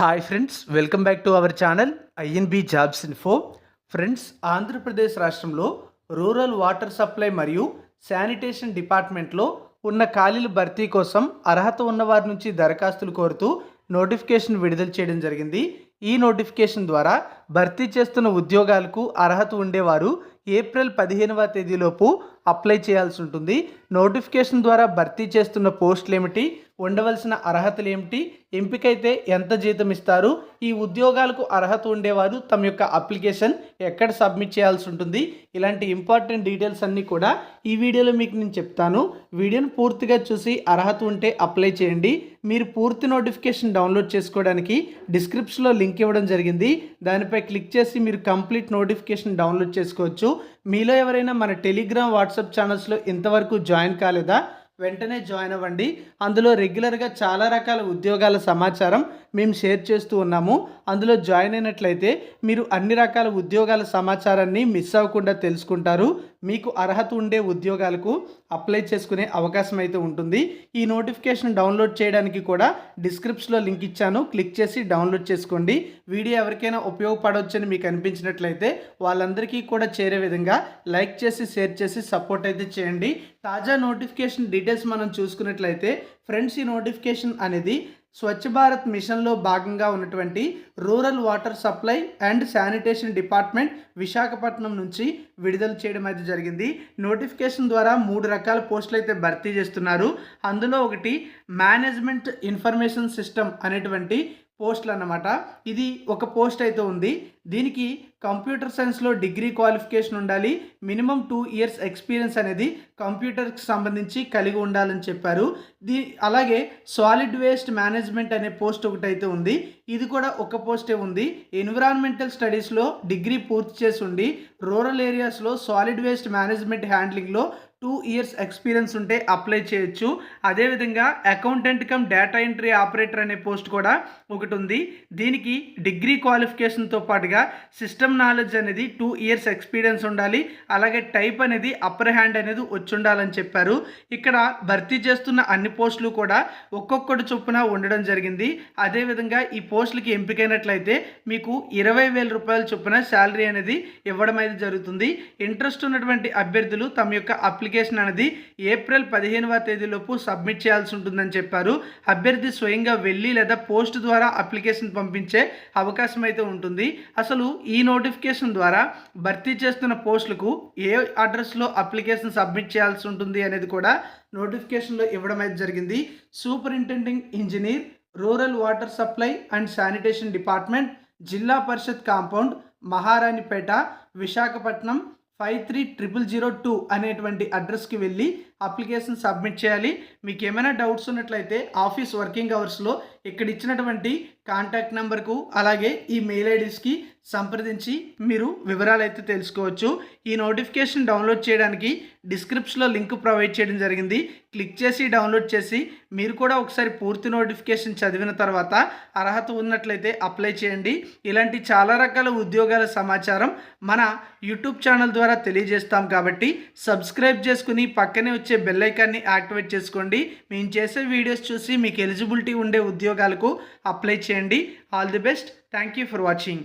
Hi friends welcome back to our channel INB jobs info friends Andhra Pradesh రాష్ట్రంలో rural water supply మరియు sanitation డిపార్ట్మెంట్లో ఉన్న ఖాళీల భర్తీ కోసం అర్హత ఉన్నవారి నుంచి దరఖాస్తులు కోరుతూ నోటిఫికేషన్ విడుదల చేయడం జరిగింది. ఈ నోటిఫికేషన్ ద్వారా భర్తీ చేస్తున్న ఉద్యోగాలకు అర్హత ఉండేవారు ఏప్రిల్ పదిహేనవ తేదీలోపు అప్లై చేయాల్సి ఉంటుంది. నోటిఫికేషన్ ద్వారా భర్తీ చేస్తున్న పోస్టులు ఏమిటి? ఉండవలసిన అర్హతలు ఏమిటి? ఎంపికైతే ఎంత జీతం ఇస్తారు? ఈ ఉద్యోగాలకు అర్హత ఉండేవారు తమ యొక్క అప్లికేషన్ ఎక్కడ సబ్మిట్ చేయాల్సి ఉంటుంది? ఇలాంటి ఇంపార్టెంట్ డీటెయిల్స్ అన్నీ కూడా ఈ వీడియోలో మీకు నేను చెప్తాను. వీడియోను పూర్తిగా చూసి అర్హత ఉంటే అప్లై చేయండి. మీరు పూర్తి నోటిఫికేషన్ డౌన్లోడ్ చేసుకోవడానికి డిస్క్రిప్షన్లో లింక్ ఇవ్వడం జరిగింది. దానిపై క్లిక్ చేసి మీరు కంప్లీట్ నోటిఫికేషన్ డౌన్లోడ్ చేసుకోవచ్చు. మీలో ఎవరైనా మన టెలిగ్రామ్ వాట్సాప్ ఛానల్స్లో ఇంతవరకు జాయిన్ కాలేదా? వెంటనే జాయిన్ అవ్వండి. అందులో రెగ్యులర్గా చాలా రకాల ఉద్యోగాల సమాచారం మేము షేర్ చేస్తూ ఉన్నాము. అందులో జాయిన్ అయినట్లయితే మీరు అన్ని రకాల ఉద్యోగాల సమాచారాన్ని మిస్ అవ్వకుండా తెలుసుకుంటారు. మీకు అర్హత ఉండే ఉద్యోగాలకు అప్లై చేసుకునే అవకాశం అయితే ఉంటుంది. ఈ నోటిఫికేషన్ డౌన్లోడ్ చేయడానికి కూడా డిస్క్రిప్షన్లో లింక్ ఇచ్చాను. క్లిక్ చేసి డౌన్లోడ్ చేసుకోండి. వీడియో ఎవరికైనా ఉపయోగపడవచ్చని మీకు అనిపించినట్లయితే వాళ్ళందరికీ కూడా చేరే విధంగా లైక్ చేసి షేర్ చేసి సపోర్ట్ అయితే చేయండి. తాజా నోటిఫికేషన్ డీటెయిల్స్ మనం చూసుకున్నట్లయితే ఫ్రెండ్స్ ఈ నోటిఫికేషన్ అనేది స్వచ్ఛ భారత్ మిషన్లో భాగంగా ఉన్నటువంటి rural water supply and sanitation department Visakhapatnam నుంచి విడుదల చేయడం అయితే జరిగింది. నోటిఫికేషన్ ద్వారా మూడు రకాల పోస్టులు అయితే భర్తీ చేస్తున్నారు. అందులో ఒకటి మేనేజ్మెంట్ ఇన్ఫర్మేషన్ సిస్టమ్ అనేటువంటి పోస్టులు అన్నమాట ఇది ఒక పోస్ట్ అయితే ఉంది. దీనికి కంప్యూటర్ సైన్స్లో డిగ్రీ క్వాలిఫికేషన్ ఉండాలి. మినిమం టూ ఇయర్స్ ఎక్స్పీరియన్స్ అనేది కంప్యూటర్కి సంబంధించి కలిగి ఉండాలని చెప్పారు. దీ అలాగే సాలిడ్ వేస్ట్ మేనేజ్మెంట్ అనే పోస్ట్ ఒకటి అయితే ఉంది. ఇది కూడా ఒక పోస్టే ఉంది. ఎన్విరాన్మెంటల్ స్టడీస్లో డిగ్రీ పూర్తి చేసి ఉండి రూరల్ ఏరియాస్లో సాలిడ్ వేస్ట్ మేనేజ్మెంట్ హ్యాండ్లింగ్లో టూ ఇయర్స్ ఎక్స్పీరియన్స్ ఉంటే అప్లై చేయొచ్చు. అదేవిధంగా accountant cum data entry operator అనే పోస్ట్ కూడా ఒకటి ఉంది. దీనికి డిగ్రీ క్వాలిఫికేషన్తో పాటుగా సిస్టమ్ నాలెడ్జ్ అనేది టూ ఇయర్స్ ఎక్స్పీరియన్స్ ఉండాలి. అలాగే టైప్ అనేది అప్పర్ హ్యాండ్ అనేది వచ్చి ఉండాలని చెప్పారు. ఇక్కడ భర్తీ చేస్తున్న అన్ని పోస్టులు కూడా ఒక్కొక్కటి చొప్పున ఉండడం జరిగింది. అదేవిధంగా ఈ పోస్టులకి ఎంపికైనట్లయితే మీకు ఇరవై వేల రూపాయల చొప్పున శాలరీ అనేది ఇవ్వడం అయితే జరుగుతుంది. ఇంట్రెస్ట్ ఉన్నటువంటి అభ్యర్థులు తమ యొక్క అప్లికేషన్ అప్లికేషన్ అనేది ఏప్రిల్ పదిహేనవ తేదీలోపు సబ్మిట్ చేయాల్సి ఉంటుందని చెప్పారు. అభ్యర్థి స్వయంగా వెళ్ళి లేదా పోస్ట్ ద్వారా అప్లికేషన్ పంపించే అవకాశం అయితే ఉంటుంది. అసలు ఈ నోటిఫికేషన్ ద్వారా భర్తీ చేస్తున్న పోస్టులకు ఏ అడ్రస్లో అప్లికేషన్ సబ్మిట్ చేయాల్సి ఉంటుంది అనేది కూడా నోటిఫికేషన్లో ఇవ్వడం అయితే జరిగింది. Superintending engineer rural water supply and sanitation department Zilla Parishad compound Maharanipeta Visakhapatnam five three triple zero two అనేటువంటి అడ్రస్కి వెళ్ళి అప్లికేషన్ సబ్మిట్ చేయాలి. మీకు ఏమైనా డౌట్స్ ఉన్నట్లయితే ఆఫీస్ వర్కింగ్ అవర్స్లో ఇక్కడ ఇచ్చినటువంటి కాంటాక్ట్ నెంబర్కు అలాగే ఈ మెయిల్ ఐడీస్కి సంప్రదించి మీరు వివరాలు అయితే తెలుసుకోవచ్చు. ఈ నోటిఫికేషన్ డౌన్లోడ్ చేయడానికి డిస్క్రిప్షన్లో లింక్ ప్రొవైడ్ చేయడం జరిగింది. క్లిక్ చేసి డౌన్లోడ్ చేసి మీరు కూడా ఒకసారి పూర్తి నోటిఫికేషన్ చదివిన తర్వాత అర్హత ఉన్నట్లయితే అప్లై చేయండి. ఇలాంటి చాలా రకాల ఉద్యోగాల సమాచారం మన యూట్యూబ్ ఛానల్ ద్వారా తెలియజేస్తాం కాబట్టి సబ్స్క్రైబ్ చేసుకుని పక్కనే వచ్చే బెల్ ఐకాన్ని యాక్టివేట్ చేసుకోండి. మేము చేసే వీడియోస్ చూసి మీకు ఎలిజిబిలిటీ ఉండే ఉద్యోగాలకు అప్లై చేయండి. All the best thank you for watching